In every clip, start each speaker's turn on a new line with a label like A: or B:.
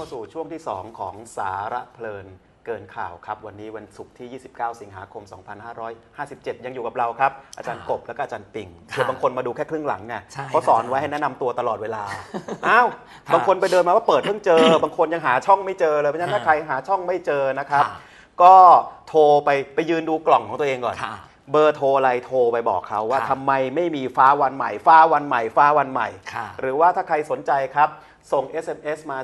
A: มาสู่ช่วงที่ 2 ของสาระเพลินเกินข่าวครับ วันนี้วันศุกร์ที่ 29 สิงหาคม 2557 ยังอยู่กับเราครับ อาจารย์กบและก็อาจารย์ปิง
B: ค่ะ
A: คือบางคนมาดูแค่ครึ่งหลังไง
B: ใช่
A: เขาสอน
B: ครับ
A: ไว้ให้แนะนำตัวตลอดเวลา อ้าว
B: ค่ะ
A: บางคนไปเดินมาว่าเปิดเพิ่งเจอ บางคนยังหาช่องไม่เจอเลย เพราะฉะนั้นถ้า
B: ค่ะ
A: ใครหาช่องไม่เจอนะครับ
B: ค่ะ
A: ก็โทรไปไปยืนดูกล่องของตัวเองก่อน
B: ค่ะ
A: เบอร์โทรอะไรโทรไปบอกเขาว่า
B: ค่ะ
A: ทำไมไม่มีฟ้าวันใหม่ ฟ้าวันใหม่ ฟ้าวันใหม่
B: ค่ะ
A: หรือว่าถ้าใครสนใจครับ ส่ง SMS มา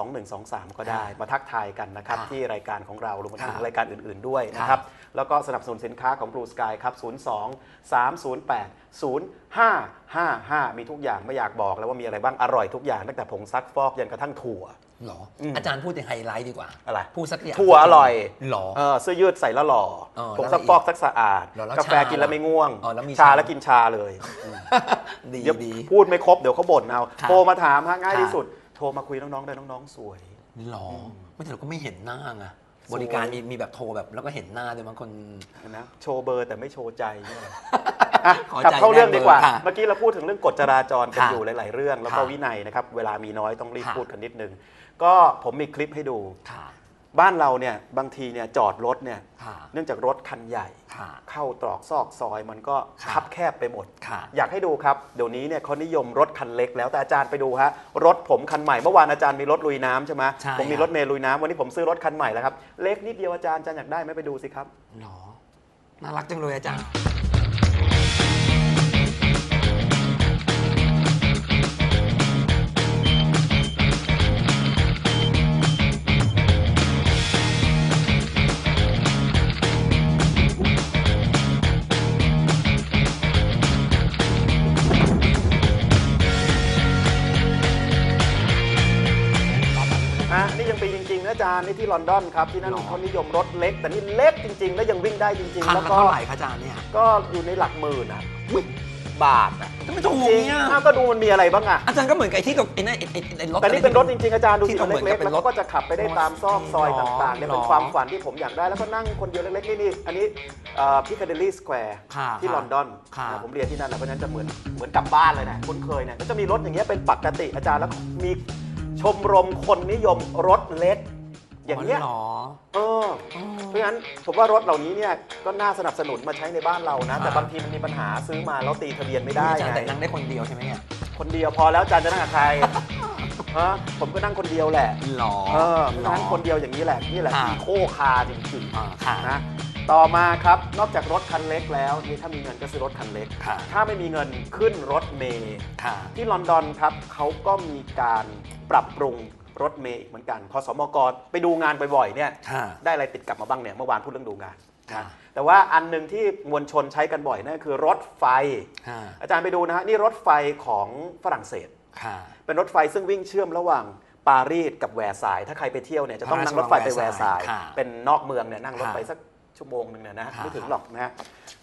A: 4642123 ก็ได้
B: ค่ะ
A: มาทักทายกันนะครับ
B: ค่ะ
A: ที่รายการของเรารวมทั้ง
B: ค่ะ
A: รายการอื่น ๆด้วย
B: ค่ะ
A: นะครับ แล้วก็สนับสนุนสินค้าของ Blue Sky ครับ 02 308 0555 มีทุกอย่างไม่อยากบอกแล้วว่ามีอะไรบ้างอร่อยทุกอย่างตั้งแต่ผงซักฟอกยันกระทั่งถั่ว
B: หรอ
A: อืม
B: อาจารย์พูดถึงไฮไลท์ดีกว่า
A: อะไร
B: พูดสักอย่าง
A: ถั่วอร่อย
B: หรอ
A: เออเสื้อยืดใส่แล้วหล่อ
B: เออ
A: ผง
B: แล้ว
A: ซักฟอกซักสะอาด
B: แล้วแล้ว
A: กาแฟ
B: ชา
A: กินแล้วไม่ง่วง
B: อ๋อแล้วมี
A: ชา
B: ชา
A: แล้วกินชาเลย
B: ดี
A: เดี๋ยว
B: ดี
A: พูดไม่ครบเดี๋ยวเขาบ่นเอา
B: ค่ะ
A: โทรมาถามฮะง่าย
B: ค่ะ
A: ที่สุด โทรมาคุยน้องๆได้น้องๆ สวย
B: หรอ ไม่แต่เราก็ไม่เห็นหน้าไง
A: สวย
B: บริการมีมีแบบโทรแบบแล้วก็เห็นหน้าด้วยบางคน
A: นะโชว์เบอร์แต่ไม่โชว์ใจเนี่ย อะ
B: ขอก
A: ลับ
B: ใจ
A: เข้าเรื่องดีกว่า
B: แน่เบอร์ค่ะ
A: เมื่อกี้เราพูดถึงเรื่องกฎจราจรกัน
B: ค่ะ
A: อยู่หลาย ๆ เรื่อง แล้วก็
B: ค่ะ
A: วินัยนะครับ เวลามีน้อยต้องรีบ
B: ค่ะ
A: พูดกันนิดนึง ก็ผมมีคลิปให้ดู
B: ค่ะ
A: บ้านเราเนี่ยบางทีเนี่ยจอดรถเนี่ย
B: ค่ะ
A: เนื่องจากรถคันใหญ่
B: ค่ะ
A: เข้าตรอกซอกซอยมันก็
B: ค่ะ
A: คับแคบไปหมด
B: ค่ะ
A: อยากให้ดูครับ เดี๋ยวนี้เนี่ยเขานิยมรถคันเล็กแล้วแต่อาจารย์ไปดูฮะรถผมคันใหม่เมื่อวานอาจารย์มีรถลุยน้ำใช่ไหม
B: ใช่
A: ผมมี
B: ครับ
A: รถเมล์ลุยน้ำวันนี้ผมซื้อรถคันใหม่แล้วครับเล็กนิดเดียวอาจารย์อาจารย์อยากได้ไหมไปดูสิครับ
B: หรอ น่ารักจังเลยอาจารย์
A: จริงๆนะอาจารย์นี่ที่ลอนดอนครับที่นั่น
B: หรอ
A: เขานิยมรถเล็ก แต่นี่เล็กจริง ๆ แล้วยังวิ่งได้จริง
B: คั
A: ๆ
B: น
A: แล้ว
B: ละ
A: ก็
B: เท่าไหร่คะอาจารย์เนี่ย
A: ก็อยู่ในหลักหมื่นอะ
B: อุ๊ย
A: บาทอะ
B: ทำไมถูก
A: จริง
B: เนี่ย
A: อ้าวก็ดูมันมีอะไรบ้างอะ
B: อาจารย์ก็เหมือนกับไอ้ที่กับไอ้นั่นไอ้ไอ้ไอ้รถ
A: แต่นี่เป็นรถจริงๆอาจารย์ดูสิ
B: ที่
A: มัน
B: เหมือน
A: เล็
B: กั
A: ก
B: บ
A: ๆ
B: เป็
A: แล้ว
B: นรถ
A: ก็จะขับไปได้ตามซอกซอย
B: หรอ
A: ต่างๆเนี่ยเป็น
B: หรอ
A: ความฝันที่ผมอยากได้แล้วก็นั่งคนเดียวเล็กๆนี่นี่อันนี้พิคาเดลี่สแควร์
B: ค่ะ
A: ที่
B: ค่ะ
A: ลอนดอน
B: ค่ะ
A: นะผมเรียนที่นั่นนะเพราะฉะนั้นจะเหมือนเหมือนกลับบ้านเลยนะคุ้นเคยเนี่ยก็จะมีรถอย่างเงี้ยเป็นปกติอาจารย์แล้วมีชมรมคนนิยมรถเล็ก อย่างเงี้ย
B: หรอ
A: เออเพราะฉะนั้นผมว่ารถเหล่านี้เนี่ยก็น่าสนับสนุนมาใช้ในบ้านเรานะ แต่
B: อ่า
A: บางทีมันมีปัญหาซื้อมาแล้วตีทะเบียนไม่ได้
B: อาจารย์
A: ไง
B: แต่นั่งได้คนเดียวใช่ไหมเนี่ย
A: คนเดียวพอแล้วอาจารย์จะนั่งกับใครฮะผมก็นั่งคนเดียวแหละ
B: หรอ
A: เออเพราะฉะนั้นคนเดียวอย่างนี้แหละนี่แหละ
B: ค่ะ
A: อีโคคาร์จริง
B: อ่าค่ะ
A: ๆนะต่อมาครับ นอกจากรถคันเล็กแล้วนี่ถ้ามีเงินก็ซื้อรถคันเล็ก
B: ค่ะ
A: ถ้าไม่มีเงินขึ้นรถเมล์
B: ค่ะ
A: ที่ลอนดอนครับเขาก็มีการปรับปรุง รถเมล์อีกเหมือนกันพอสมกไปดูงานบ่อยๆเนี่ย
B: ค่ะ
A: ได้อะไรติดกลับมาบ้างเนี่ยเมื่อวานพูดเรื่องดูงาน
B: ค่ะ
A: นะแต่ว่าอันหนึ่งที่มวลชนใช้กันบ่อยนั่นคือรถไฟ
B: ค่ะ
A: อาจารย์ไปดูนะฮะนี่รถไฟของฝรั่งเศส
B: ค่ะ
A: เป็นรถไฟซึ่งวิ่งเชื่อมระหว่างปารีสกับแวร์ซายน์ถ้าใครไปเที่ยวเนี่ยจะต้องนั่งรถไฟไปแวร์ซายน์
B: ค่ะ
A: เป็นนอกเมืองเนี่ยนั่งรถไฟ
B: ค่ะ
A: สักชั่วโมงหนึ่งเนี่ยนะ
B: ค่ะ
A: ไม่ถึงหรอกนะฮะ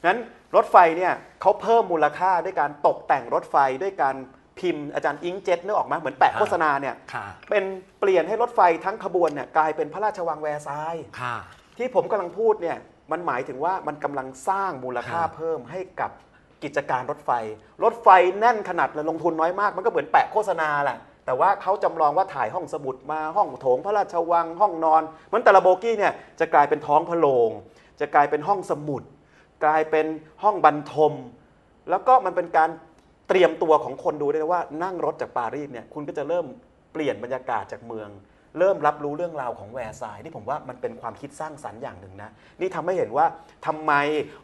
A: งั้นรถไฟเนี่ยเขาเพิ่มมูลค่าด้วยการตกแต่งรถไฟด้วยการ พิมพ์อาจารย์อิงเจ็ตนึกออกไหมเหมือนแปะโฆษณาเนี่ย
B: ค่ะ
A: เป็นเปลี่ยนให้รถไฟทั้งขบวนเนี่ยกลายเป็นพระราชวังแวร์ซายน์
B: ค่ะ
A: ที่ผมกำลังพูดเนี่ยมันหมายถึงว่ามันกำลังสร้างมูลค่า
B: ค่ะ
A: เพิ่มให้กับกิจการรถไฟ รถไฟแน่นขนาดเลยลงทุนน้อยมาก มันก็เหมือนแปะโฆษณาแหละแต่ว่าเขาจำลองว่าถ่ายห้องสมุดมาห้องโถงพระราชวังห้องนอนเหมือนแต่ละโบกี้เนี่ยจะกลายเป็นท้องพระโรงจะกลายเป็นห้องสมุด กลายเป็นห้องบรรทม แล้วก็มันเป็นการ เตรียมตัวของคนดูด้วยนะว่านั่งรถจากปารีสเนี่ยคุณก็จะเริ่มเปลี่ยนบรรยากาศจากเมือง เริ่มรับรู้เรื่องราวของแวร์ซายน์นี่ผมว่ามันเป็นความคิดสร้างสรรค์อย่างหนึ่งนะ นี่ทำให้เห็นว่าทำไม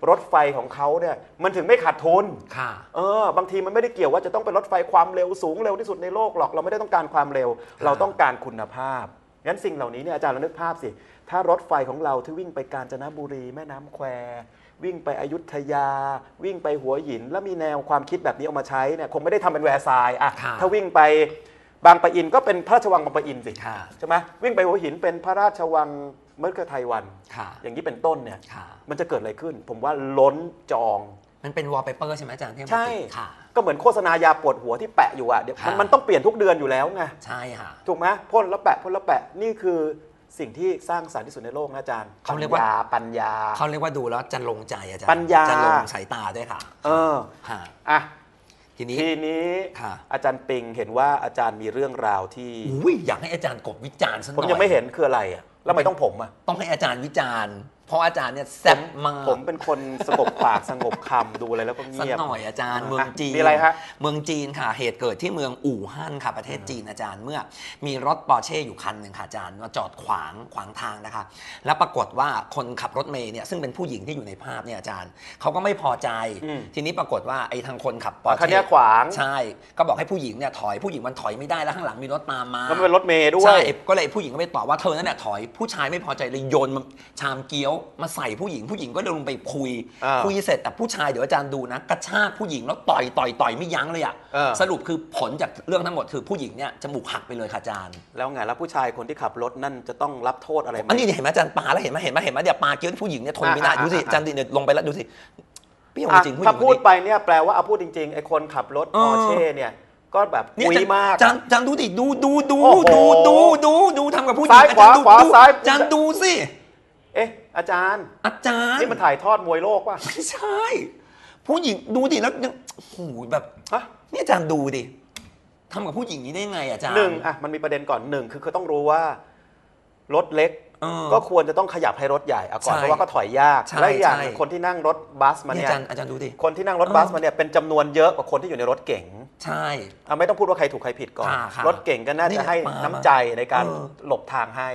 A: รถไฟของเขาเนี่ยมันถึงไม่ขาดทุน
B: ค่ะ
A: เออบางทีมันไม่ได้เกี่ยวว่าจะต้องเป็นรถไฟความเร็วสูงเร็วที่สุดในโลกหรอกเราไม่ได้ต้องการความเร็ว เราต้องการคุณภาพงั้นสิ่งเหล่านี้เนี่ยอาจารย์เรานึกภาพสิ ถ้ารถไฟของเราที่วิ่งไปกาญจนบุรีแม่น้ำแคว วิ่งไปอยุธยา วิ่งไปหัวหิน แล้วมีแนวความคิดแบบนี้เอามาใช้เนี่ยคงไม่ได้ทำเป็นแวร์ซายน์อะ
B: ค่ะ
A: ถ้าวิ่งไปบางปะอินก็เป็นพระราชวังบางปะอินสิ
B: ค่ะ
A: ใช่ไหมวิ่งไปหัวหินเป็นพระราชวังเมื่อไทยวัน
B: ค่ะ
A: อย่างนี้เป็นต้นเนี่ย
B: ค่ะ
A: มันจะเกิดอะไรขึ้น ผมว่าล้นจอง
B: มันเป็นวอลเปเปอร์ใช่ไหมอาจารย์ที่เอามา
A: ใช่
B: ติดค่ะ
A: ก็เหมือนโฆษณายาปวดหัวที่แปะอยู่อะเดี๋ยวมัน
B: ค่ะ
A: มันต้องเปลี่ยนทุกเดือนอยู่แล้วไง
B: ใช่ค่ะ
A: ถูกไหมพ่นแล้วแปะพ่นแล้วแปะนี่คือ สิ่งที่สร้างสรรค์ที่สุดในโลกนะอาจารย์
B: เขาเรียกว่า
A: ปัญญา
B: เขาเรียกว่าดูแล้วจะลงใจอาจารย์
A: ปัญญา
B: จะลงสายตาด้วยค่ะ
A: เออ
B: ค่ะ
A: อะ
B: ทีนี้
A: ทีนี้
B: ค่ะ
A: อาจารย์ปิงเห็นว่าอาจารย์มีเรื่องราวที่
B: อุ้ยอยากให้อาจารย์กบวิจารณ์สักห
A: ผม
B: น่อย
A: ยังไม่เห็นคืออะไรอะแล้วทำไมต้องผมอะ
B: ต้องให้อาจารย์วิจารณ์เพราะอาจารย์เนี่ยแซ่บมาก
A: ผมเป็นคนสงบปากสงบคำดูอะไรแล้วก็
B: สัก
A: เงียบ
B: หน่อยอาจารย์
A: อะ
B: เมืองจีน
A: มีอะไรฮะ
B: เมืองจีนค่ะเหตุเกิดที่เมืองอู่ฮั่นค่ะประเทศจีนอาจารย์เมื่อมีรถปอร์เช่อยู่คันหนึ่งค่ะอาจารย์มาจอดขวางขวางทางนะคะ แล้วปรากฏว่าคนขับรถเมย์เนี่ยซึ่งเป็นผู้หญิงที่อยู่ในภาพเนี่ยอาจารย์เขาก็ไม่พอใจ
A: อืม
B: ทีนี้ปรากฏว่าไอ้ทางคนขับปอร์
A: คัน
B: เช่
A: เนี้ยขวาง
B: ใช่ ก็บอกให้ผู้หญิงเนี่ยถอยผู้หญิงมันถอยไม่ได้แล้วข้างหลังมีรถตามมา
A: แล้วมันเป็นรถเมย์ด้ว
B: ใช่
A: ย
B: ก็เลยผู้หญิงก็ไปตอบว่าเธอนั่นแหละถอยผู้ชายไม่พอใจเลยโยนชามเกี๊ยวมาใส่ผู้หญิงผู้หญิงก็เดินลงไปคุย
A: อ่า
B: คุยเสร็จแต่ผู้ชายเดี๋ยวอาจารย์ดูนะกระชากผู้หญิงแล้วต่อยต่อยต่อยไม่ยั้งเลยอะ
A: เออ
B: สรุปคือผลจากเรื่องทั้งหมดคือผู้หญิงเนี่ยจมูกหักไปเลยค่ะอาจารย์
A: แล้วไงแล้วผู้ชายคนที่ขับรถนั่นจะต้องรับโทษอะไรไหม
B: อันนี้เห็นไหมอาจารย์ปาแล้วเห็นไหมเห็นไหมเห็นไหมเดี๋ยวปาเกี๊ยวผู้หญิงเนี่ยทนไม่ได้
A: อ่าอ่า
B: ดูสิ
A: อ่า
B: อาจารย์ดิเนี่ยลงไปแล้วดูสิเปรี้ยว
A: อะ
B: จริงผู้หญิ
A: ถ้าง
B: คน
A: พูด
B: นี้
A: ไปเนี่ยแปลว่าเอาพูดจริงๆไอ้คนขับรถ
B: เอ
A: ป
B: อ
A: อร์เช่เนี่ย ก็แบบ
B: เนี่ย
A: คุยมาก
B: อาจารย์อาจารย์ดูดิดูดูดู
A: โอ้โห
B: ดูดูดูดูทำกับผู้หญิง
A: ซ้าย
B: อาจารย์ดู
A: ขวาขวา
B: ดู
A: ซ้าย
B: อาจารย์ดูสิ
A: เอ๊ะ อาจารย์
B: อาจารย์
A: นี่มันถ่ายทอดมวยโลกป่ะ
B: ไม่ใช่ ผู้หญิงดูดิแล้วยังโอ้โหแบบ
A: ฮะ
B: นี่อาจารย์ดูดิทำกับผู้หญิงนี้ได้ไงอาจารย์
A: หนึ่งอะมันมีประเด็นก่อนหนึ่งคือคือต้องรู้ว่ารถเล็ก
B: เออ
A: ก็ควรจะต้องขยับให้รถใหญ่อะก่อน
B: ใช่
A: เพราะว่าก็ถอยยาก
B: ใช่
A: และอีกอย่าง
B: ใช่
A: หนึ่งคนที่นั่งรถบัสมา
B: นี่
A: เนี่
B: อายจารย์อาจารย์ดูดิ
A: คนที่นั่งรถ
B: เออ
A: บัสมาเนี่ยเป็นจำนวนเยอะกว่าคนที่อยู่ในรถเก๋ง
B: ใช่
A: อะไม่ต้องพูดว่าใครถูกใครผิดก่อน
B: ค่ะค่ะ
A: รถเก่งก็น่า
B: นี่
A: จะให้
B: มา
A: น้ำใจในการ
B: เออ
A: หลบทางให้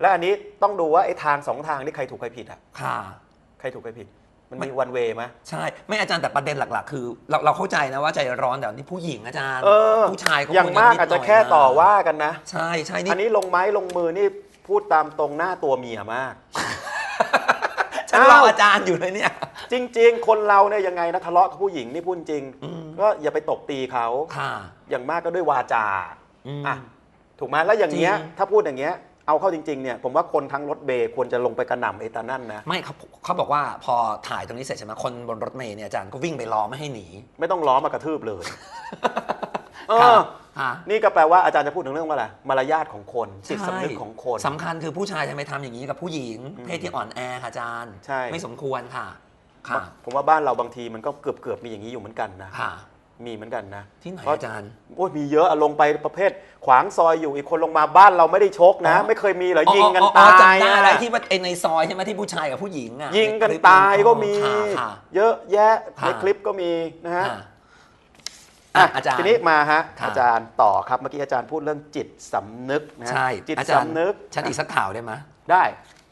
A: และอันนี้ต้องดูว่าไอ้ทางสองทางนี่ใครถูกใครผิดอะ
B: ค่ะ
A: ใครถูกใครผิด มัน
B: ไม่
A: มีวันเวย์ไหม
B: ใช่ ไม่อาจารย์แต่ประเด็นหลัก ๆ คือเราเราเข้าใจนะว่าใจร้อนแต่นี่ผู้หญิงอาจารย์
A: เออ
B: ผู้ชายเขา
A: อย่าง
B: ควร
A: มาก
B: นิด
A: อาจจะ
B: หน่ย
A: แค่ต่อว่ากันนะ
B: ใช่ใช่
A: อัน
B: นี่
A: นี้ลงไม้ลงมือนี่พูดตามตรงหน้าตัวเมียมาก
B: ฉันรอ
A: อ้าว
B: อาจารย์อยู่เลยเนี่ย
A: จริง ๆ คนเราเนี่ยยังไงนะทะเลาะกับผู้หญิงนี่พูดจริง
B: อืม
A: ก็อย่าไปตบตีเขา
B: ค่ะ
A: อย่างมากก็ด้วยวาจา
B: อืม
A: อะ ถูกไหมแล้วอย่างเงี้ย
B: จริง
A: ถ้าพูดอย่างเงี้ย เอาเข้าจริงๆเนี่ยผมว่าคนทั้งรถเบย์ควรจะลงไปกระหน่ำไอ้ตานั่นนะ
B: ไม่เขาเขาบอกว่าพอถ่ายตรงนี้เสร็จใช่ไหมคนบนรถเมล์เนี่ยอาจารย์ก็วิ่งไปรอไม่ให้หนี
A: ไม่ต้องล้อมากระทืบเลยเอ
B: ค่ะ
A: อ
B: ค่ะ
A: นี่ก็แปลว่าอาจารย์จะพูดถึงเรื่องว่าอะไรมารยาทของคนจิตสำนึกของคน
B: สำคัญคือผู้ชายทำไมทำอย่างนี้กับผู้หญิง เพศที่อ่อนแอค่ะอาจารย์
A: ใช่
B: ไม่สมควรค่ะ ค่ะ
A: ผมว่าบ้านเราบางทีมันก็เกือบเกือบๆมีอย่างนี้อยู่เหมือนกันนะ
B: ค่ะ
A: มีเหมือนกันนะ
B: ที่ไหน
A: เพราะ
B: อาจารย์
A: โอ้ยมีเยอะอะลงไปประเภท ขวางซอยอยู่อีกคนลงมาบ้านเราไม่ได้ชกนะ
B: อ๋อ
A: ไม่เคยมีเหรอ
B: อ๋อ
A: ยิงกัน
B: อ๋อ
A: ตา
B: อ๋อจำ
A: ย
B: ได้
A: อะ
B: อะไรที่ว่าไอ้ในซอยใช่ไหมที่ผู้ชายกับผู้หญิงอะ
A: ยิงกัน
B: ในคลิป
A: ตายก็มี
B: ค่ะค่ะ
A: เยอะแยะ
B: ค่ะ
A: ในคลิปก็มีนะฮะ
B: ค่ะอะอาจารย์
A: ทีนี้มาฮะ
B: ค่ะ
A: อาจารย์ต่อครับเมื่อกี้อาจารย์พูดเรื่องจิตสำนึกนะฮะ
B: ใช่
A: จิต
B: อาจารย์
A: สำนึก
B: ฉันอีกสักข่าวได้ไหม
A: ได้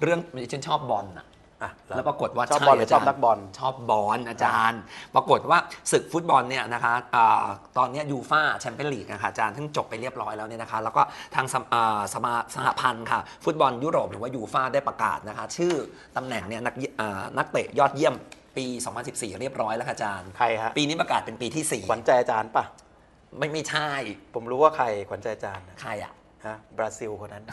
B: เรื่องฉันชอบบอลอะ
A: อะ
B: แล้วปรากฏว่า
A: ชอบ
B: ใช่
A: บอลหรือชอบา
B: จารย์
A: นักบอล
B: ชอบบอลอาจารย์ ปรากฏว่าศึกฟุตบอลเนี่ยนะคะอ่าตอนเนี้ยูฟ่าแชมเปี้ยนลีกนะคะอาจารย์ซึ่งจบไปเรียบร้อยแล้วเนี่ยนะคะ แล้วก็ทางสมอ่าสมาสหพันธ์ค่ะ ฟุตบอลยุโรปหรือว่ายูฟ่าได้ประกาศนะคะ ชื่อตำแหน่งเนี่ยนักเยอ่านักเตะยอดเยี่ยมปี 2014 เรียบร้อยแล้วค่ะอาจารย์
A: ใครฮะ
B: ปีนี้ประกาศเป็นปีที่
A: ขวัญใจอาจารย์ปะ
B: 4ไม่ไม่ใช่
A: ผมรู้ว่าใครขวัญใจอาจารย์นะ
B: ใครอะ
A: ฮะบราซิลคนนั้น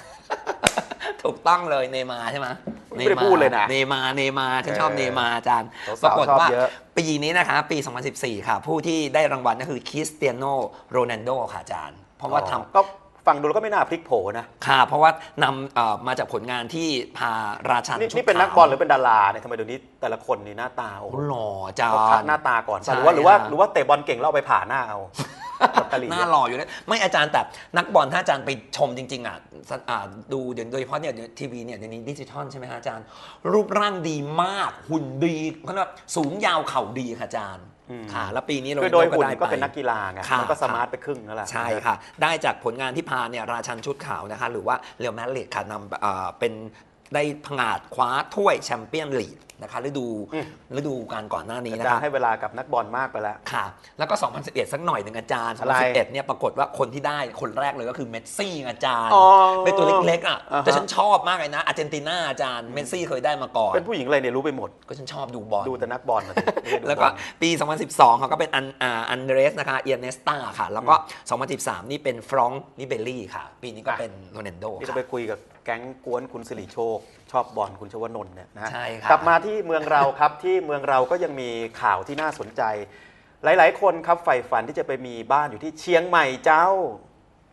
B: ถูกต้องเลยเนย์มาร์ใช่ไหม
A: ไม่ได้พูดเลยนะ
B: เนย์มาร์เนย์มาร์ฉันชอบ
A: เออ
B: เนย์มาร์อาจารย์
A: สาวๆ
B: ปรากฏ
A: ชอบ
B: ว่า
A: เยอะ
B: ปีนี้นะคะปี 2014 ค่ะ ผู้ที่ได้รางวัลก็คือคริสเตียโนโรนัลโดค่ะอาจารย์ เพราะว่าทำ
A: ก็ฟังดูแล้วก็ไม่น่าพลิกโผนะ
B: ค่ะ เพราะว่านำเอ่อมาจากผลงานที่พาราชัน
A: นี่
B: ชุด
A: นี่เป็นนัก
B: ขาว
A: บอลหรือเป็นดาราเนี่ยทำไมเดี๋ยวนี้แต่ละคนนี่หน้าตาโอ้โห
B: โอ้หล่ออาจาร
A: เขาคัด
B: ย์
A: หน้าตาก่อน
B: ใช่
A: หรือว่าหรือว่า
B: ค่ะ
A: หรือว่าเตะบอลเก่งแล้วเอาไปผ่าหน้าเอาแบบกะ หรี่
B: หน้าหล่ออยู่เลยไม่อาจารย์แต่นักบอลถ้าอาจารย์ไปชมจริงๆอะสอ่าดูเดี๋ยวโดยเฉพาะเนี่ยทีวีเนี่ยเดี๋ยวนี้ดิจิทัลใช่ไหมฮะอาจารย์ รูปร่างดีมากหุ่นดีเขาเรียกว่าสูงยาวเข่าดีค่ะอาจารย์ค่ะแล้วปีนี้เรา
A: คือโดยหุ่น
B: ได้
A: ก็
B: ไป
A: เป็นนักกีฬาไง
B: ค่ะ
A: มันก็ส
B: ค่ะ
A: มาร์ทไปครึ่งนั่นแหละ
B: ใช่ค่ะ ได้จากผลงานที่พาเนี่ยราชันชุดขาวนะคะ หรือว่าเรอัลมาดริดค่ะนำเอ่อเป็น ได้ผงาดคว้าถ้วยแชมเปี้ยนลีกนะคะฤดูฤดูการก่อนหน้านี้
A: อา
B: นะ
A: จาร
B: คะ
A: ย์ให้เวลากับนักบอลมากไปแล้ว
B: ค่ะแล้วก็ 2011 สักหน่อยหนึ่งอาจารย์
A: อะไร
B: 2011เนี่ยปรากฏว่าคนที่ได้คนแรกเลยก็คือเมสซี่อาจารย์
A: อ๋อ
B: เป็นตัวเล็กๆอะ
A: อ่าฮะ
B: แต่ฉันชอบมากเลยนะอาร์เจนตินาอาจารย์ เมสซี่เคยได้มาก่อน
A: เป็นผู้หญิงอะไรเนี่ยรู้ไปหมด
B: ก็ฉันชอบดูบอล
A: ดูแต่นักบอลนะสิไม่ได้ดู
B: แล้วก็
A: บอ
B: ปี 2012 เขาก็เป็นอันอ่าอันเดรสนะคะเอียนเนสตาค่ะ แล้วก็ 2013 นี่เป็นฟรองก์นิเบลลี่ค่ะ ปีนี้ก็เป็นโรนัลโด
A: นี่
B: ค่ะ
A: จะไปคุยกับ แก๊งกวนคุณสิริโชค ชอบบอลคุณชวนนท์เนี่ยนะฮะ
B: ใช่ค่ะ
A: กลับมาที่เมืองเราครับ ที่เมืองเราก็ยังมีข่าวที่น่าสนใจ หลาย ๆ คนครับใฝ่ฝันที่จะไปมีบ้านอยู่ที่เชียงใหม่เจ้า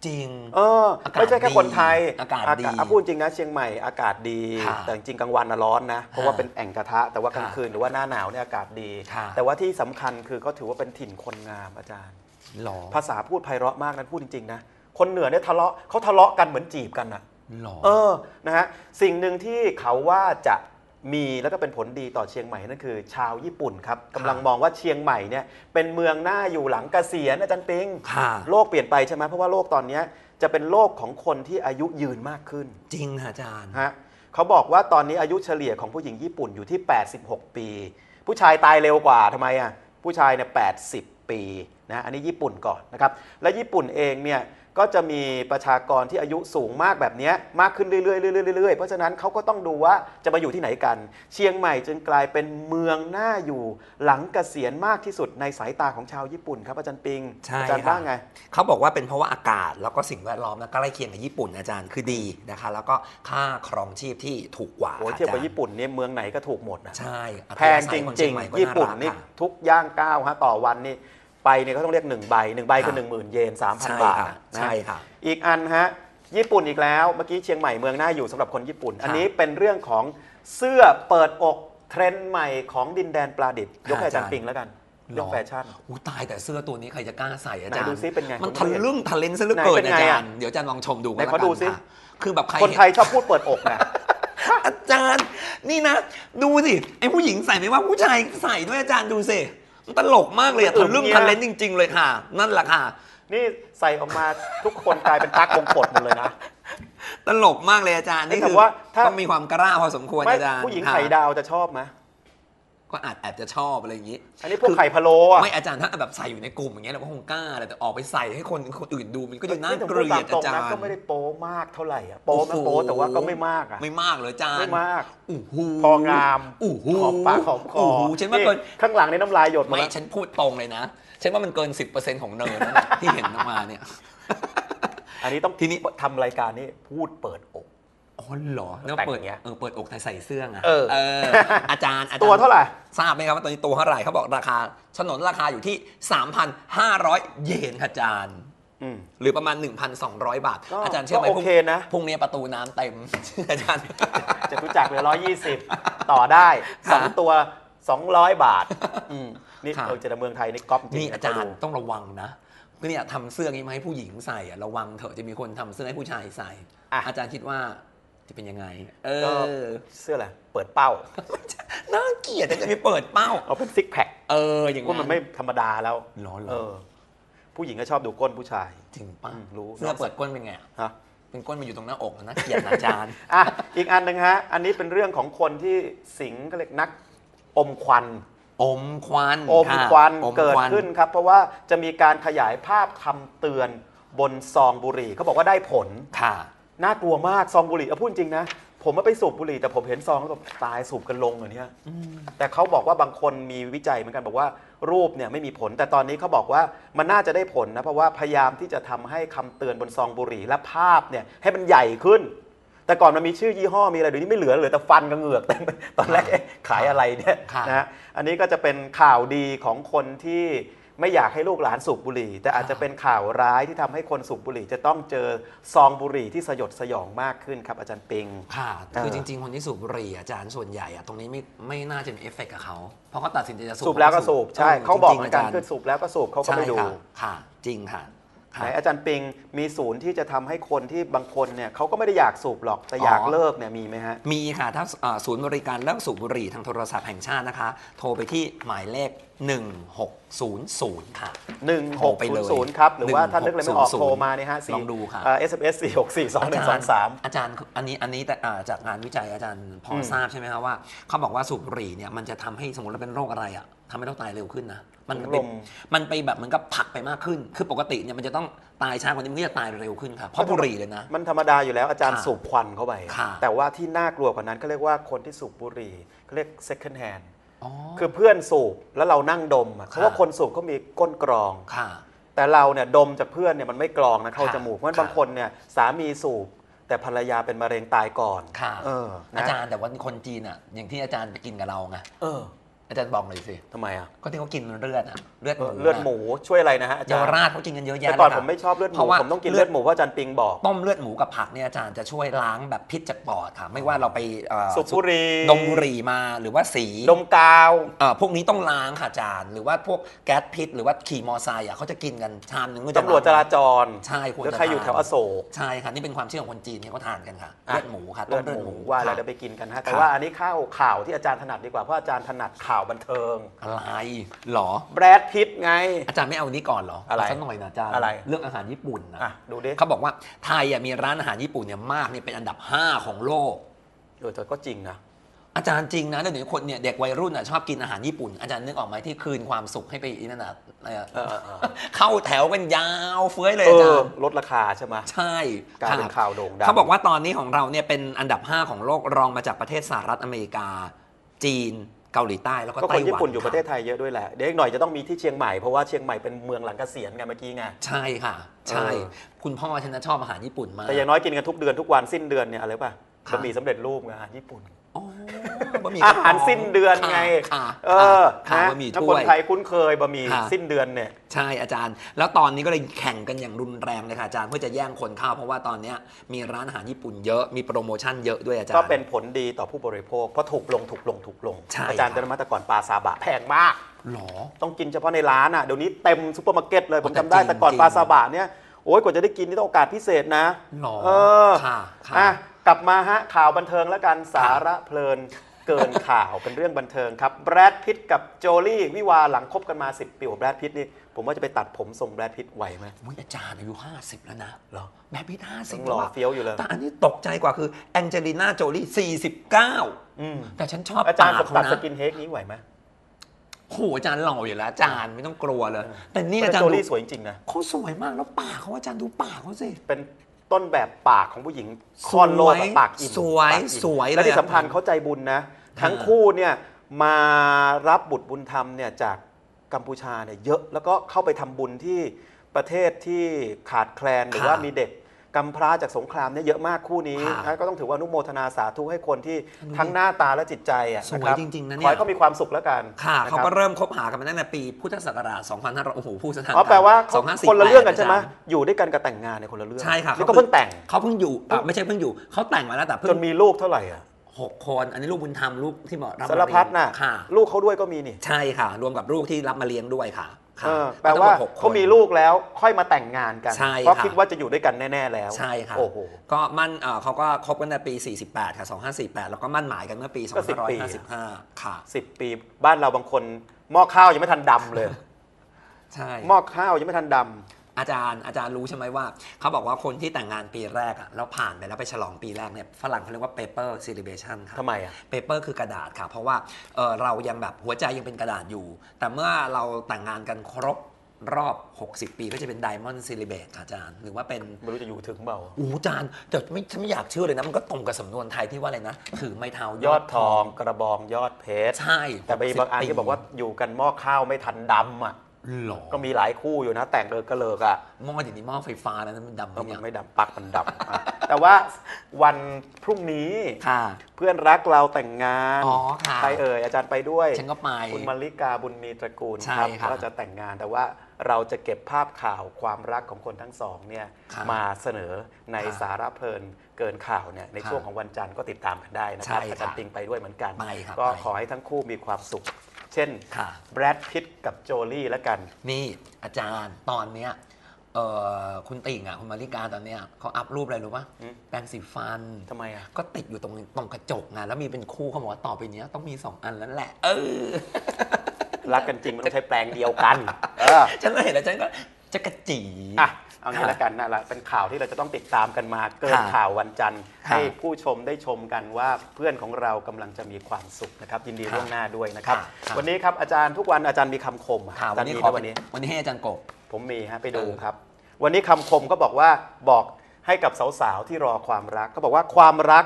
B: จริง
A: เออ
B: อากาศ
A: ไม่ใช่แค่คนไทย
B: ดีอากาศดี
A: อะพูดจริงนะเชียงใหม่อากาศดี
B: ค่ะ
A: แต่จริงๆกลางวันน่ะร้อนนะ เพราะว่า
B: ค่ะ
A: เป็นแอ่งกระทะ แต่ว่ากลาง
B: ค่ะ
A: คืนหรือว่าหน้าหนาวเนี่ยอากาศดี
B: ค่ะ
A: แต่ว่าที่สำคัญคือก็ถือว่าเป็นถิ่นคนงามอาจารย์
B: หรอ
A: ภาษาพูดไพเราะมากนั้นพูดจริงๆนะ คนเหนือเนี่ยทะเลาะเขาทะเลาะกันเหมือนจีบกันอะ
B: หรอ
A: เออ นะฮะ สิ่งหนึ่งที่เขาว่าจะมีแล้วก็เป็นผลดีต่อเชียงใหม่นั่นคือ ชาวญี่ปุ่นครับกำลังมองว่าเชียงใหม่เนี่ยเป็นเมืองหน้าอยู่หลังเกษียณอาจารย์ปิง
B: ค่ะ
A: โลกเปลี่ยนไปใช่ไหมเพราะว่าโลกตอนเนี้ยจะเป็นโลกของคนที่อายุยืนมากขึ้น
B: จริงค่ะอาจารย์
A: ฮะเขาบอกว่าตอนนี้อายุเฉลี่ยของผู้หญิงญี่ปุ่นอยู่ที่ 86 ปี ผู้ชายตายเร็วกว่าทำไมอะผู้ชายเนี่ย80 ปี นะอันนี้ญี่ปุ่นก่อนนะครับและญี่ปุ่นเองเนี่ยก็จะมีประชากรที่อายุสูงมากแบบเนี้ยมากขึ้นเรื่อยๆเรื่อยๆเรื่อยๆเพราะฉะนั้นเขาก็ต้องดูว่าจะมาอยู่ที่ไหนกัน เชียงใหม่จึงกลายเป็นเมืองน่าอยู่หลังเกษียณมากที่สุดในสายตาของชาวญี่ปุ่นครับอาจารย์ปิง
B: ใช่
A: อาจารย์
B: ค่ะ
A: ว่าไง
B: เขาบอกว่าเป็นเพราะว่าอากาศแล้วก็สิ่งแวดล้อมนะใกล้เคียงกับญี่ปุ่นอาจารย์คือดีนะคะแล้วก็ค่าครองชีพที่ถูกกว่า
A: โอ้ย
B: ค่ะ
A: เทียบกับ
B: อาจาร
A: ญี่ปุ่นเนี่ยเมืองไหนก็ถูกหมดนะ
B: ใช่
A: แพงจ
B: อัธยาศัยคน
A: ริ
B: เชี
A: ง
B: ยใหม่ก็
A: ๆญี่ปุ่นา
B: รัก
A: นี่
B: ค่ะ
A: ทุกย่างก้าวฮะต่อวันนี่ ไปเนี่ยเขาต้องเรียก1ใบ1ใบคือ
B: ค่ะ
A: 1 0,000 เยน
B: ใช่
A: 3,000 บาท
B: ค่ะ
A: นะ
B: ใช่ค่ะ
A: อีกอันฮะญี่ปุ่นอีกแล้ว เมื่อกี้เชียงใหม่เมืองน่าอยู่สำหรับคนญี่ปุ่น
B: ค่ะ
A: อันนี้เป็นเรื่องของเสื้อเปิดอกเทรนด์ใหม่ของดินแดนปลาดิบ ยกให้อาจารย์ปิงแล้วกันเรื่องแฟชั่น
B: อู้ตายแต่เสื้อตัวนี้ใครจะกล้าใส่อาจาร
A: ไหนดู
B: ย์
A: ซิเป็นไง
B: มัน
A: ผม
B: ทะ
A: ไม่เห็น
B: ลึ่งทะเลนซะเหลือเกิ
A: ไหนเป็นน
B: อา
A: ไง
B: จา
A: อะ
B: รย์เดี๋ยวอาจารย์ลองชมดู
A: ไหน
B: กัน
A: ขอดู
B: แล้วกัน
A: สิ
B: ค่ะคือแบบใคร
A: คนไทยชอบพูดเปิดอกนะ
B: อาจารย์ นี่นะ ดูสิไอ้ผู้หญิงใส่ไม่ว่าผู้ชายใส่ด้วยอาจารย์ดูสิมัน ตลกมากเลยอะ
A: มันอึ
B: ทะ
A: ม
B: ลึ่ง
A: เนี่ย
B: ทะเลนจริง ๆ เลยค่ะ นั่นแหละค่ะ
A: นี่ใส่ออกมาทุกคนกลายเป็นตั๊กวงกดหมดเลยนะ
B: ตลกมากเลยอาจารย์นี่
A: แต่
B: คือ
A: ว่าถ้า
B: ต้องมีความกล้าพอสมควร
A: ไม่
B: อาจารย์
A: ผู้หญิง
B: ค่ะ
A: ไข่ดาวจะชอบไหม
B: ก็อาจแอบจะชอบอะไรอย่างนี้
A: อันนี้พวกไข่พะโล้อะ
B: ไม่อาจารย์ถ้าแบบใส่อยู่ในกลุ่มอย่างเงี้ยเราก็คงกล้าแหละแต่ออกไปใส่ให้คนคนอื่นดูมันก็ดูน่า
A: นี่ผม
B: เก
A: พูด
B: ลี
A: ตายม
B: ด
A: ตร
B: อางจาร
A: นะ
B: ย์
A: ก็ไม่ได้โป๊มากเท่าไหร่อะโป๊มัน
B: โอ้โห
A: โป๊แต่ว่าก็ไม่มากอะ
B: ไม่มากเลยอาจารย์
A: ไม่มาก
B: โอ้โห
A: พองาม
B: โอ้โห
A: หอมปากหอมคอ
B: โอ้โหฉันว่าเกิน
A: ข้างหลังในน้ำลายหยดหมด
B: ไม่
A: แล้ว
B: ฉันพูดตรงเลยนะฉันว่ามันเกิน 10%ของเนินนั่นแหละที่เห็นออกมาเนี่ย
A: อันนี้ต้อง
B: ทีนี้
A: ทำรายการนี้พูดเปิดอก
B: อ๋อเหรอเนี่ย
A: แต่ง
B: เปิด
A: อย่างเงี้ย
B: เออเปิดอกแต่ใส่เสื้อไง
A: เออ
B: อาจารย์อาจารย์
A: ตัวเท่าไหร่
B: ทราบไหมครับว่าตอนนี้ตัวเท่าไหร่เขาบอกราคาถนนราคาอยู่ที่ 3,500 เยนค่ะอาจารย์
A: อืม
B: หรือประมาณ 1,200 บาท
A: ก็
B: อาจารย์เชื่อไหม
A: ก็โอเค
B: พรุ่ง
A: นะ
B: พรุ่งนี้ประตูน้ำเต็มอาจารย์
A: จะรู้จักเลยร้อยยี่สิบต่อได้สองตัวสองร้อยบาทอืมนี่
B: ค่ะ
A: เออเจตเมืองไทยนี่ก๊อปจริง
B: นี่
A: นะ
B: อาจาร
A: ข
B: ย์
A: ดู
B: ต้องระวังนะก็เนี่ยทำเสื้อนี้มาให้ผู้หญิงใส่อะระวังเถอะจะมีคนทำเสื้อให้ผู้ชายใส่
A: อะ
B: อาจารย์คิดว่า จะเป็นยังไง เอ
A: ก็
B: อ
A: เสื้ออะไร เปิดเป้า
B: น่าเกลียดจะมีเปิดเป้า
A: เอาเป็นซิกแพค
B: เออ อย่าง
A: ว่ามันไม่ธรรมดาแล้ว
B: หรอเหร
A: เอ
B: อ
A: อ ผู้หญิงก็ชอบดูก้นผู้ชาย
B: จริงป่ะ
A: อืมรู้
B: เสื้อเปิดก้นเป็นไงอะ
A: ฮะ
B: เป็นก้นมันอยู่ตรงหน้าอกนะเกลียดนะอาจารย์
A: อะ อีกอันหนึ่งฮะ อันนี้เป็นเรื่องของคนที่สิงก็เรียกนัก อมควัน
B: อมควัน
A: อม
B: ค่ะ
A: ควัน
B: อม
A: เกิด
B: ควั
A: ขึ้นครับ เพราะว่าจะมีการขยายภาพคำเตือนบนซองบุหรี่เขาบอกว่าได้ผล
B: ค่ะ
A: น่ากลัวมากซองบุหรี่เอาพูดจริงนะ ผมมาไปสูบบุหรี่แต่ผมเห็นซองแล้วแบบตายสูบกันลงอย่างเนี้ยแต่เขาบอกว่าบางคนมีวิจัยเหมือนกันบอกว่ารูปเนี่ยไม่มีผล แต่ตอนนี้เขาบอกว่ามันน่าจะได้ผลนะเพราะว่าพยายามที่จะทำให้คำเตือนบนซองบุหรี่และภาพเนี่ยให้มันใหญ่ขึ้น แต่ก่อนมันมีชื่อยี่ห้อมีอะไรเดี๋ยวนี้ไม่เหลือเหลือแต่ฟันกับเหงือกเต็มไปตอนแรกเอ๊ะขายอะไรเนี่ย
B: ค่ะ
A: นะฮะอันนี้ก็จะเป็นข่าวดีของคนที่ ไม่อยากให้ลูกหลานสูบบุหรี่ แต่อาจจะเป็นข่าวร้ายที่ทำให้คนสูบบุหรี่ จะต้องเจอซองบุหรี่ที่สยดสยองมากขึ้นครับอาจารย์ปิง
B: ค่ะ
A: เออ
B: คือจริง ๆ คนที่สูบบุหรี่อาจารย์ส่วนใหญ่อะตรงนี้ไม่ไม่น่าจะมีเอฟเฟกต์กับเขา เพราะเขาตัดสินใจจะสูบ
A: สูบแล้วก็สูบใช่เขาบอกเหมือนกัน
B: จริงๆ
A: คือสูบแล้วก็สูบเขาก็
B: ใช่
A: ไม่ดู
B: ค่ะค่ะ จริงค่ะค่ะ
A: ไหนอาจารย์ปิงมีศูนย์ที่จะทำให้คนที่บางคนเนี่ยเขาก็ไม่ได้อยากสูบหรอกแต่อยาก
B: อ๋อ
A: เลิกเนี่ยมีไหมฮะ
B: มีค่ะถ้าเอ่อศูนย์บริการเลิกสูบบุหรี่ทางโทรศัพท์แห่งชาตินะคะ โทรไปที่หมายเลข 1600 ค่ะโทรไปเลย
A: 1600 ครับ หรือว่าถ้านึกอะไรไม่ออก
B: 1600
A: โทรมาเนี่ยฮะ
B: ลองดูค่ะ
A: เอ่อ SMS 4 6 4 2 1 2 3
B: อาจารย์อันนี้อันนี้แต่อ่าจากงานวิจัยอาจารย์พออ
A: ม
B: ทราบใช่ไหมครับว่าเขาบอกว่าสูบบุหรี่เนี่ยมันจะทำให้สมมติเราเป็นโรคอะไรอะ ทำให้เราตายเร็วขึ้นนะ มัน
A: ถุง
B: เป็
A: ล
B: น
A: ม
B: มันไปแบบเหมันก็ผลักไปมากขึ้น คือปกติเนี่ยมันจะต้องตายช้ากว่านี้มันก็จะตายเร็วขึ้นครับเพราะบุหรี่เลยนะ
A: มันธรรมดาอยู่แล้วอาจารย์
B: ค่ะ
A: สูบควันเข้าไป
B: ค่ะ
A: แต่ว่าที่น่ากลัวกว่านั้นเขาเรียกว่าคนที่สูบบุหรี่เขาเรียก second hand
B: อ๋อ
A: คือเพื่อนสูบแล้วเรานั่งดมอะเพราะว่า
B: ค่ะ
A: คนสูบเขามีก้นกรอง
B: ค่ะ
A: แต่เราเนี่ยดมจากเพื่อนเนี่ยมันไม่กรองนะเข้า
B: ค่ะ
A: จมูกเพราะฉะนั้น
B: ค่ะ
A: บางคนเนี่ยสามีสูบแต่ภรรยาเป็นมะเร็งตายก่อน
B: ค่ะ
A: เออนะ
B: อาจารย์แต่ว่าคนจีนอะ อย่างที่อาจารย์ไปกินกับเราไง
A: เออ
B: อาจารย์บอกหน่อยสิ
A: ทำไมอะ
B: ก็ที่เขากินเลือดอะเลือดหมู
A: เลือดหมูช่วยอะไรนะฮะอาจา
B: เยาร
A: ย์
B: ราชเขากินกันเยอะแยะ
A: แต่ก่อน
B: เลย
A: ผ
B: ค่ะ
A: มไม่ชอบเลือดห
B: เพ
A: มู
B: ราะว่า
A: ผมต้องกิน
B: เลื
A: เลื
B: อ
A: อ
B: ด
A: ดหมูเพราะอาจารย์ปิงบอก
B: ต้มเลือดหมูกับผักเนี่ยอาจารย์จะช่วยล้างแบบพิษจากปอดค่ะ ไม่ว่าเราไปเอ่อ
A: สูบบุหรี่
B: ดมบุหรี่มาหรือว่าสี
A: ดมกาว
B: เอ่อพวกนี้ต้องล้างค่ะอาจารย์ หรือว่าพวกแก๊สพิษ หรือว่าขี่มอไซค์อะเขาจะกินกันชามหนึ่งก็จะ
A: ตำรวจจราจร
B: ใช่ควร
A: แล้ว
B: จะ
A: ใครอยู่แถวอโศก
B: ใช่ค่ะ นี่เป็นความเชื่อของคนจีนที่เขาทานกันค่ะ
A: อะ
B: เลือดหมูค่ะ
A: เลือดหมูว่าแล้วเดี๋ยวไปกินกันฮะแต่
B: ครับ
A: ว่าอันนี้ข้าวข่าวที่อาจารย์ถนัดดีกว่าเพราะอาจารย์ถนัดข่าวบันเทิง
B: อะไรหรอ
A: แบรดพิตไง
B: อาจารย์ไม่เอานี้ก่อนเหรอ
A: อะไร
B: เาสักหน่อยนะอาจารย์
A: อะไร
B: เรื่องอาหารญี่ปุ่นนะ
A: อะ ดูดิ
B: เขาบอกว่าไทยอะมีร้านอาหารญี่ปุ่นเนี่ยมากเนี่ยเป็นอันดับ 5 ของโลก
A: เออแต่ก็จริงนะ
B: อาจารย์จริงนะเดี๋ยวนี้คนเนี่ยเด็กวัยรุ่นอะชอบกินอาหารญี่ปุ่น อาจารย์นึกออกไหมที่คืนความสุขให้ไปอีนั่นน่ะอะไรอะ
A: เออเออเออ
B: เข้าแถวกันยาวเฟ้ยเลย
A: เอ
B: อาจา
A: อ
B: รย์
A: ลดราคาใช่ไหม
B: ใช่
A: กลายเป็น
B: ค่ะ
A: ข่าวโด่งดัง
B: เขาบอกว่าตอนนี้ของเราเนี่ยเป็นอันดับ 5 ของโลกรองมาจากประเทศสหรัฐอเมริกา จีน เกาหลีใต้แล้วก็
A: ก็
B: ไต้
A: คน
B: หวัน
A: ญี่ปุ่นอยู่ประเทศ
B: ค่
A: ไทยเยอะด้วยแหละ เดี๋ยวอีกหน่อยจะต้องมีที่เชียงใหม่ เพราะว่าเชียงใหม่เป็นเมืองหลังเกษียณไงเมื่อกี้ไง
B: ใช่ค่ะ ใช่
A: เออ
B: คุณพ่อฉันนะชอบอาหารญี่ปุ่นมาก
A: แต่อย่างน้อยกินกันทุกเดือนทุกวันสิ้นเดือนเนี่ยอะไรป่ะ
B: ครับ
A: บะหมี่สำเร็จรูปไงอาหารญี่ปุ่น
B: อ๋อ บะหมี่
A: อาหารสิ้นเดือนไง
B: ค่ะ
A: เออ
B: ค่ะ
A: นะ
B: บะหมี่
A: ถ้า
B: ถ้
A: ค
B: วนย
A: ไทยคุ้นเคยบะหมี่
B: ค่ะ
A: สิ้นเดือนเนี่ย
B: ใช่อาจารย์ แล้วตอนนี้ก็เลยแข่งกันอย่างรุนแรงเลยค่ะอาจารย์เพื่อจะแย่งคนเข้าเพราะว่าตอนเนี้ยมีร้านอาหารญี่ปุ่นเยอะมีโปรโมชั่นเยอะด้วยอาจารย์
A: ก็เป็นผลดีต่อผู้บริโภคเพราะถูกลงถูกลงถูกลง
B: ใช่
A: อาจารย์
B: ครับ
A: เดินมาแต่ก่อนปลาซาบะแพงมาก
B: หรอ
A: ต้องกินเฉพาะในร้านอะเดี๋ยวนี้เต็มซูเปอร์มาร์เก็ตเลยผม
B: แต่
A: จำได้
B: จริง
A: แต่ก่อน
B: จริง
A: ปลาซาบะเนี่ยโอ้ยกว่าจะได้กินนี่ต้องโอกาสพิเศษนะ
B: หรอ
A: เออ
B: ค่ะค่ะ
A: อะกลับมาฮะข่าวบันเทิงแล้วกันสาระเพลิน เกินข่าวเป็นเรื่องบันเทิงครับแบรดพิตกับโจลี่วิวาห์หลังคบกันมา 10 ปีโอ้แบรดพิตนี่ผมว่าจะไปตัดผมทรงแบรดพิตไหวไหม
B: อุ๊ยอาจารย์อายุ 50 แล้วนะ
A: เหรอ
B: แบบพี่ห้าสิ
A: ยั
B: บ
A: งหล่อเฟี้ยวอยู่เลย
B: แต่อันนี้ตกใจกว่าคือแองเจลิน่าโจลี่49
A: อืม
B: แต่ฉันชอบ
A: อาจารย์
B: ปาก
A: ตั
B: เขา
A: ด
B: นะ
A: สกินเฮกนี้ไหวไหม
B: โอ้โหอาจารย์หล่ออยู่แล้วอาจารย์ไม่ต้องกลัวเลย แต่นี่
A: แต่
B: อาจาร
A: โจ
B: ย์ดู
A: ลี่สวยจริงๆนะ
B: เขาสวยมากแล้วปากเขาอาจารย์ดูปากเขาสิ
A: เป็น ต้นแบบปากของผู้หญิงค่อนโลกอะปากอิ่ม
B: สวย
A: ปากอิ่ม
B: สวยเลย
A: และที่
B: อะ
A: สำคัญเขาใจบุญนะ ทั้ง
B: อ่า
A: คู่เนี่ยมารับบุตรบุญธรรมเนี่ยจากกัมพูชาเนี่ยเยอะแล้วก็เข้าไปทำบุญที่ประเทศที่ขาดแคลนหรือว่ามีเด็ก กำพร้าจากสงครามเนี่ยเยอะมากคู่นี้
B: ค่ะ
A: นะก็ต้องถือว่าอนุโมทนาสาธุให้คนที่
B: ดูดิ
A: ทั้งหน้าตาและจิตใจอะ
B: สวย
A: นะครับ
B: จริงๆนะเนี่ย
A: ขอให้เขามีความสุขแล้วกัน
B: ค่ะ
A: น
B: เขา
A: รับ
B: ก็เริ่มคบหากันมาตั้งแต่ปีพุทธศักราช2500โอ้โหพูดสถาน
A: อ๋อแปลว่าเขา
B: 2548
A: คนละเรื่องกันใช่ไหมา
B: จารย์
A: อยู่ด้วยกันกับแต่งงานในยคนละเรื่อง
B: ใช่ค่ะ
A: นี่ก็เพิ่งแต่ง
B: เขาเพิ่งอยู่อะไม่ใช่เพิ่งอยู่เขาแต่งมาแล้วแต่
A: จ
B: เพิ่
A: น
B: ง
A: มีลูกเท่าไหร่อะ
B: หกคนอันนี้ลูกบุญธรรมลูกที่บอกรับ
A: สารพัด
B: มาเลี้ยง
A: น่ะ
B: ค่ะ
A: ลูกเขาด้วยก็มีนี่
B: ใช่ค่ะ รวมกับลูกที่รับมาเลี้ยงด้วยค่ะ ค่ะ
A: เออแปลว่า
B: ก็ทั้งหมดหกคน
A: เขามีลูกแล้วค่อยมาแต่งงานกัน
B: ใช่
A: เพราะ
B: ค่ะ
A: คิดว่าจะอยู่ด้วยกันแน่ ๆ แล้ว
B: ใช่ค่ะ
A: โอ้โห
B: ก็มั่นเอ่อเขาก็คบกันในปี 48 ค่ะ 2548 แล้วก็มั่นหมายกันเมื่อปี
A: ก็10ปี
B: 2555 ค่ะ
A: สิบปีบ้านเราบางคนหม้อข้าวยังไม่ทันดำเลย
B: ใช่
A: หม้อข้าวยังไม่ทันด
B: อาจารย์อาจารย์รู้ใช่ไหมว่าเขาบอกว่าคนที่แต่งงานปีแรกอะแล้วผ่านไปแล้วไปฉลองปีแรกเนี่ยฝรั่งเขาเรียกว่า paper celebration ำค่ะ
A: ทำไมอะ
B: เปเปอร์คือกระดาษค่ะ เพราะว่าเอ่อเรายังแบบหัวใจยังเป็นกระดาษอยู่ แต่เมื่อเราแต่งงานกันครบรอบ 60 ปีก็จะเป็น Diamond Celebrate ค่ะอาจารย์ หรือว่าเป็น
A: ไม่รู้จะอยู่ถึงเปล่า
B: อู้อาจารย์แต่ไม่ฉันไม่อยากเชื่อเลยนะ มันก็ตรงกับสำนวนไทยที่ว่าอะไรนะ ถือไม้เท้าย
A: อดทอง กระบองยอดเพชร
B: ใช่
A: แต่มีบางอันที่บอกว่าอยู่กันหม้อข้าวไม่ทันดำอะ
B: หรอ
A: ก็มีหลายคู่อยู่นะ แต่งเลิกก็เลิกอะ
B: หม้อเดี๋ยวนี้หม้อไฟฟ้าแล้วนะมันดำไหม
A: ก็มั
B: เนี่ย
A: นไม่ดำปักมันดำอะแต่ว่าวันพรุ่งนี้
B: ค่ะ
A: เพื่อนรักเราแต่งงาน
B: อ๋อค่ะ
A: ใครเอ่ยอาจารย์ไปด้วย
B: ฉันก็ไป
A: คุณมาริกาบุญมีตระกูล
B: ใช่
A: ครับ
B: ค่ะ
A: ก็จะแต่งงานแต่ว่าเราจะเก็บภาพข่าวความรักของคนทั้งสองเนี่ย
B: ค่ะ
A: มาเสนอใน
B: ค่ะ
A: สาระเพลินเกินข่าวเนี่ยใน
B: ค่ะ
A: ช่วงของวันจันทร์ก็ติดตามกันได้นะครับ
B: ใช่ค่ะ
A: อาจารย์ปิงไปด้วยเหมือนกัน
B: ไปครับ
A: ก็
B: ไป
A: ขอให้ทั้งคู่มีความสุข เช่น
B: ค่ะ
A: แบรดพิตกับโจลี่แล้วกัน
B: นี่อาจารย์ตอนเนี้ยเอ่อคุณติ่งอะคุณมาริกาตอนเนี้ยเขาอัพรูปอะไรรู้ปะ
A: อืม
B: แปรงสีฟัน
A: ทำไมอะ
B: ก็ติดอยู่ตรงตรงกระจกไงแล้วมีเป็นคู่เขาบอกว่าต่อไปเนี้ยต้องมี2อันแล้วแหละ เออ
A: รักกันจริงมันต้องใช้แปลงเดียวกัน เออ
B: ฉันก็เห็นแล้วฉันก็จะกระจี
A: อะ เอางี้
B: ค่ะ
A: แล้วกันนั่นแหละเป็นข่าวที่เราจะต้องติดตามกันมา เกิน
B: ค่ะ
A: ข่าววันจันทร์
B: ค่ะ
A: ให้ผู้ชมได้ชมกันว่าเพื่อนของเรากำลังจะมีความสุขนะครับ ยินดี
B: ค่ะ
A: ล่วงหน้าด้วยนะครับ
B: ค่ะค่ะ
A: วันนี้ครับอาจารย์ทุกวันอาจารย์มีคำคมอะ
B: ค่ะ
A: อา
B: วั
A: จานรย์
B: นี้
A: มี
B: ขอ
A: นะ
B: วั
A: วันน
B: นี้
A: นี้
B: วันนี้ให้อาจารย์กบ
A: ผมมีฮะไปดู
B: เออ
A: ครับ วันนี้คำคมก็บอกว่าบอกให้กับสาวๆที่รอความรัก ก็บอกว่าความรัก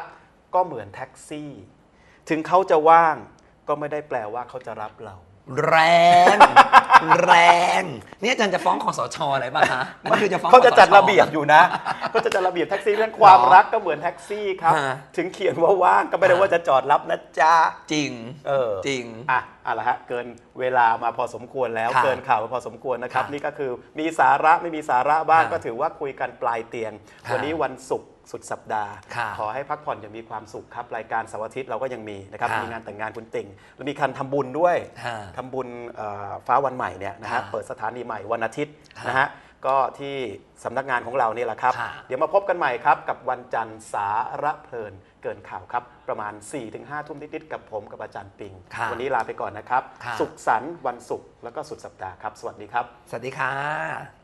A: ก็เหมือนแท็กซี่ ถึงเขาจะว่างก็ไม่ได้แปลว่าเขาจะรับเรา
B: แรง แรงเนี่ยอาจารย์จะฟ้องคอสชอะไรป่ะคะอันนี้คือจะฟ้อง
A: เขาจะจัด
B: คสช
A: ระเบียบอยู่นะเขาจะจัดระเบียบแท็กซี่เรื่องความ
B: หรอ
A: รักก็เหมือนแท็กซี่ครับ
B: ฮะ
A: ถึงเขียนว่าว่างก็ไม่ได้
B: ฮะ
A: ว่าจะจอดรับนะจ๊ะ
B: จริง
A: เออ
B: จริง
A: อะเอาละฮะ เกินเวลามาพอสมควรแล้ว
B: ค่ะ
A: เกินข่าวมาพอสมควรนะครับ
B: ค่ะ
A: นี่ก็คือมีสาระไม่มีสาระบ้าง
B: ค่ะ
A: ก็ถือว่าคุยกันปลายเตียง
B: ค่ะ
A: วันนี้วันศุกร์ สุดสัปดาห์
B: ค่ะ
A: ขอให้พักผ่อนอย่างมีความสุขครับ รายการเสาร์อาทิตย์เราก็ยังมีนะครับ
B: ค่ะ
A: มีงานแต่งงานคุณติ่ง แล้วมีการทำบุญด้วย
B: ค่ะ
A: ทำบุญเอ่อฟ้าวันใหม่เนี่ยนะฮะ
B: ค่ะ
A: เปิดสถานีใหม่วันอาทิตย์
B: ค่ะ
A: นะฮะ ก็ที่สำนักงานของเรานี่แหละครับ
B: ค่ะ
A: เดี๋ยวมาพบกันใหม่ครับ กับวันจันทร์สาระเพลินเกินข่าวครับ ประมาณ 4-5 ทุ่มนิดๆกับผมกับอาจารย์ปิง
B: ค่ะ
A: วันนี้ลาไปก่อนนะครับ
B: ค่ะ
A: สุขสันต์วันศุกร์แล้วก็สุดสัปดาห์ครับ สวัสดีครับ
B: สวัสดีค่ะ